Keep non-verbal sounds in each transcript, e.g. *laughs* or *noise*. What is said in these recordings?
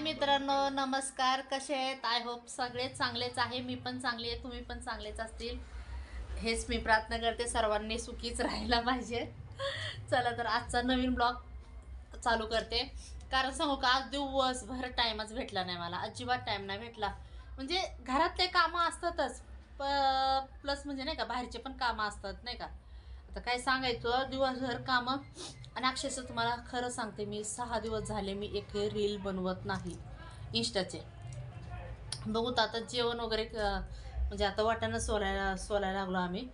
हाय मित्रांनो नमस्कार. कसे आहेत? आय होप सगळे चांगलेच आहे. मी पण चांगली आहे. तुम्ही पण चांगलेच असतील. हेच मी प्रार्थना करते. सर्वांनी सुखीच राहायला पाहिजे. चला तर आजचा नवीन ब्लॉग चालू करते. कारण सांगू का आज दिवसभर टाईमच भेटला नाही मला. अजिबात टाईम नाही भेटला. म्हणजे घरातले कामं असतातच. प प्लस म्हणजे नाही का बाहेरचे पण कामं असतात नाही का? आता काय सांगायचं? दिवसभर कामं. आणि अक्षरशः तुम्हाला खरं सांगते मी सहा दिवस झाले मी एक रील बनवत नाही इंस्टाचे. बघूत आता जेवण वगैरे क- म्हणजे आता वाटाणा सोलायला सोलायला लागलो आम्ही.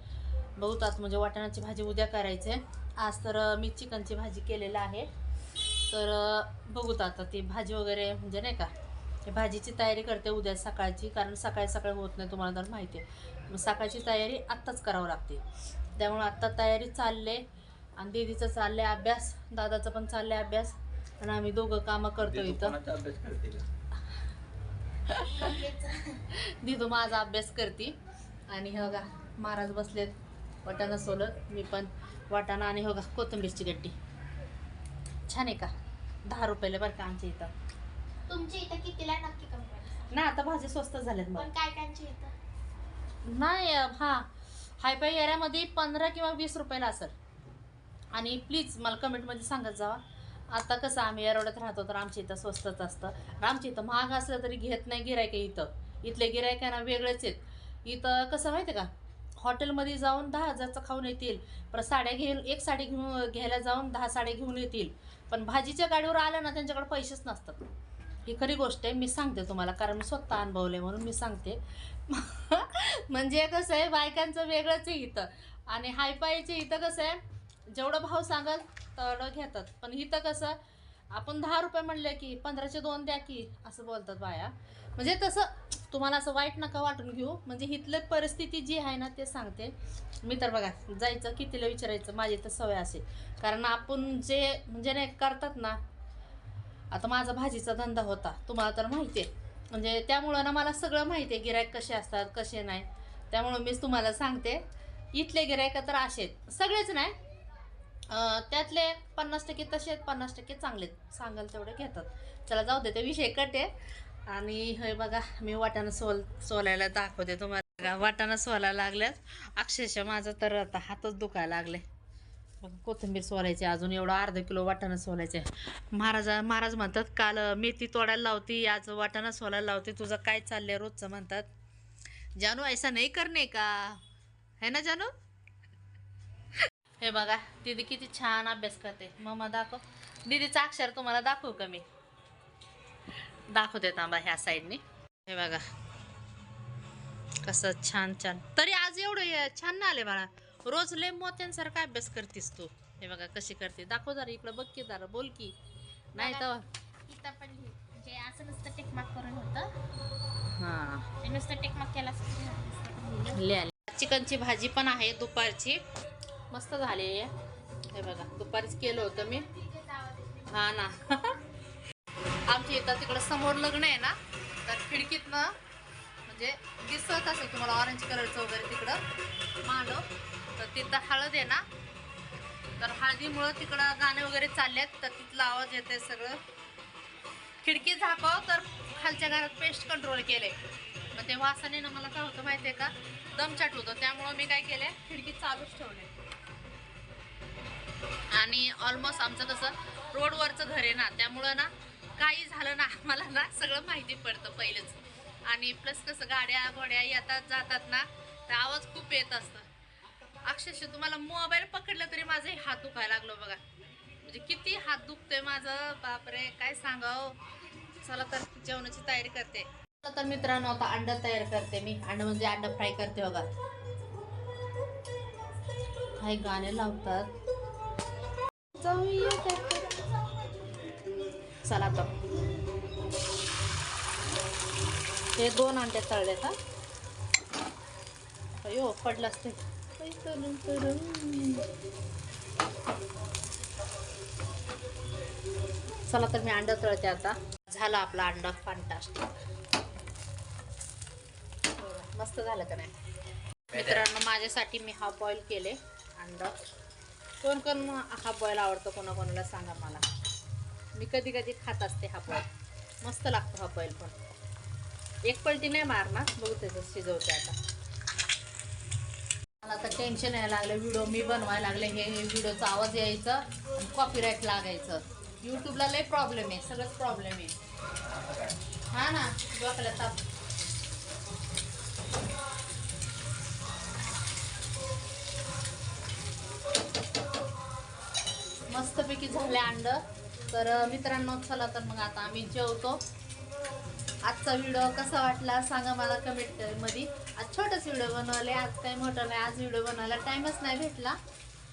बघूत आता म्हणजे वाटाण्याची भाजी उद्या करायची आज तर मी चिकनची भाजी केलेलं आहे. तर बघू बघूत आता ती भाजी वगैरे म्हणजे नाही का ते भाजीची तयारी करते उद्या सकाळची कारण सकाळी सकाळी होत नाही तुम्हाला तर माहिती आहे. मग सकाळची तयारी आत्ताच करावं लागते. त्यामुळे आत्ता तयारी चालले आणि दीदीचं चाललंय अभ्यास दादाचं पण चाललंय अभ्यास. आणि आम्ही दोघं कामं करतो इथं. कोणाचा अभ्यास करते का? दिदू माझा अभ्यास करते. आणि हे बघा महाराज बसलेत वाटाणा सोलत. मी पण वाटाणा आणि हे बघा कोथिंबीरची गड्डी. छान आहे का? दहा रुपयाला बरं का आमच्या इथं. तुमच्या इथं कितीला नक्की कमी नाही आता भाजी स्वस्त झाल्यात मग पण काय कायच्या इथं? नाही हां. हायफाय एरियामध्ये पंधरा किंवा वीस रुपयाला असेल. आणि प्लीज मला कमेंटमध्ये सांगत जावा. आता कसं आम्ही एरोड्यात राहतो तर आमच्या इथं स्वस्तच असतं. आमच्या इथं महाग असलं तरी घेत नाही गिरायक इथं. इथले गिरायकांना आहे ना वेगळेच आहेत. इथं कसं माहिती आहे का? हॉटेलमध्ये जाऊन दहा हजारचं खाऊन येतील. पण साड्या घेऊन एक साडी घेऊन घ्यायला जाऊन दहा साड्या घेऊन येतील. पण भाजीच्या गाडीवर आल्या ना त्यांच्याकडे पैसेच नसतात. ही खरी गोष्ट आहे मी सांगते तुम्हाला कारण मी स्वतः अनुभवले म्हणून मी सांगते. *laughs* म्हणजे कसं आहे बायकांचं वेगळंच आहे इथं. आणि हायफायचे इथं कसं आहे जेवढं भाव सांगाल तेवढं घेतात. पण इथं कसं आपण दहा रुपये म्हणले की पंधराशे दोन द्या की असं बोलतात बाया. म्हणजे तसं तुम्हाला असं वाईट नका वाटून घेऊ. म्हणजे इथलं परिस्थिती जी आहे ना ते सांगते. मी तर बघा जायचं कितीला विचारायचं माझी तर सवय असे कारण आपण जे म्हणजे नाही करतात ना आता माझा भाजीचा धंदा होता तुम्हाला तर माहिती आहे. म्हणजे त्यामुळं ना मला सगळं माहिती आहे गिरायक कसे असतात कसे नाही. त्यामुळं मीच तुम्हाला सांगते इथले गिरायक तर असेत सगळेच नाही. त्यातले पन्नास टक्के तसे आहेत पन्नास टक्के चांगले आहेत. सांगाल तेवढे घेतात. चला जाऊ दे ते विषय कटे आणि हे बघा मी वाटाणा सोल सोलायला दाखवते तुम्हाला. बघा, वाटाणा सोलायला लागल्यात. अक्षरशः माझं तर आता हातच दुखायला लागले कोथिंबीर सोलायची अजून एवढं अर्धा किलो वाटाणा सोलायचे. महाराज महाराज म्हणतात काल मेथी तोडायला लावती आज वाटाणा सोलायला लावते तुझं काय चाललंय? रोजचं म्हणतात. जानू ऐसा नाही करणे का? है ना जानू? हे बघा दीदी किती छान अभ्यास करते. मग दाखव. दीदीचं अक्षर तुम्हाला दाखवू का मी? दाखवते तांबा ह्या साईडने. हे बघा. कसं छान छान. तरी आज एवढं छान ना आले बाळा. रोज लय मोत्यांसारखा अभ्यास करतीस तू. हे बघा कशी करते. दाखव जरा इकडं बघ की जरा बोल की. नाही तर इथं पण लिह. जे असं नुसतं टिकमाक करून होतं हां. ते नुसतं टिकमाक केलं असं लिहिलं. लिहा चिकनची भाजी पण आहे दुपारची. मस्त झालेली आहे हे बघा दुपारीच केलं होतं मी. हा ना. *laughs* आमच्या इथं तिकडं समोर लग्न आहे ना तर खिडकीतनं म्हणजे दिसत असेल तुम्हाला ऑरेंज कलरचं वगैरे तिकडं. मांडव. तर तिथं हळद आहे ना? तर हळदीमुळं तिकडं गाणे वगैरे चाललेत तर तिथला आवाज येते सगळं. खिडकी झाकाव तर खालच्या घरात पेस्ट कंट्रोल केले मग ते वासाने ना मला काय होतं माहिती आहे का? दमचाट होतं त्यामुळं मी काय केले खिडकी चालूच ठेवले आणि ऑलमोस्ट आमचं कसं रोडवरचं घर आहे ना त्यामुळं ना काही झालं ना आम्हाला ना सगळं माहिती पडतं पहिलंच. आणि प्लस कसं गाड्या घोड्या येतात जातात ना तर आवाज खूप येत असतो अक्षरशः तुम्हाला मोबाईल पकडलं तरी माझे हात दुखायला लागलो बघा. म्हणजे किती हात दुखतोय माझं बापरे काय सांगाव? चला तर जेवणाची तयारी करते. तर मित्रांनो आता अंडा तयार करते मी. अंडा म्हणजे अंडा फ्राय करते बघा. काही गाणे लावतात. चला तर हे दोन अंडे तळलेत हा. अयो पडलं असते चला तर मी अंडा तळते आता. झाला आपला अंडा फंटास्टिक मस्त झालं का नाही? मित्रांनो माझ्यासाठी मी हाफ बॉईल केले अंडा. कोण कोण हाफ बॉईल आवडतो कोणाकोणाला सांगा मला. मी कधी कधी खात असते हाफ बॉईल मस्त लागतो हा बॉईल पण. एक पलटी नाही मारणार. बघू त्याचं शिजवते आता. मला आता टेन्शन यायला लागलं. व्हिडिओ मी बनवायला लागले. हे व्हिडिओचा आवाज यायचं आणि कॉपीराईट लागायचं. यूट्यूबला लय प्रॉब्लेम आहे. सगळंच प्रॉब्लेम आहे. हा ना? डोक्याला ताप. मस्तपैकी झाले अंड. तर मित्रांनो चला तर मग आता आम्ही जेवतो. आजचा व्हिडिओ कसा वाटला सांगा मला कमेंटमध्ये. आज छोटाच व्हिडिओ बनवले आज काही मोठा नाही आज व्हिडिओ बनवायला टाईमच नाही भेटला.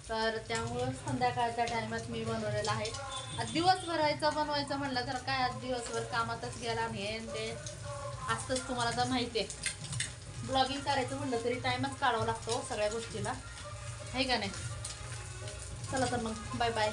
तर त्यामुळं संध्याकाळच्या टायमात मी बनवलेला आहे. आज दिवसभरायचा बनवायचं म्हटलं तर काय आज दिवसभर कामातच गेला आणि ते असतंच तुम्हाला तर माहिती आहे. ब्लॉगिंग करायचं म्हटलं तरी टाईमच काढावा लागतो हो सगळ्या गोष्टीला. आहे का नाही? चला तर मग बाय बाय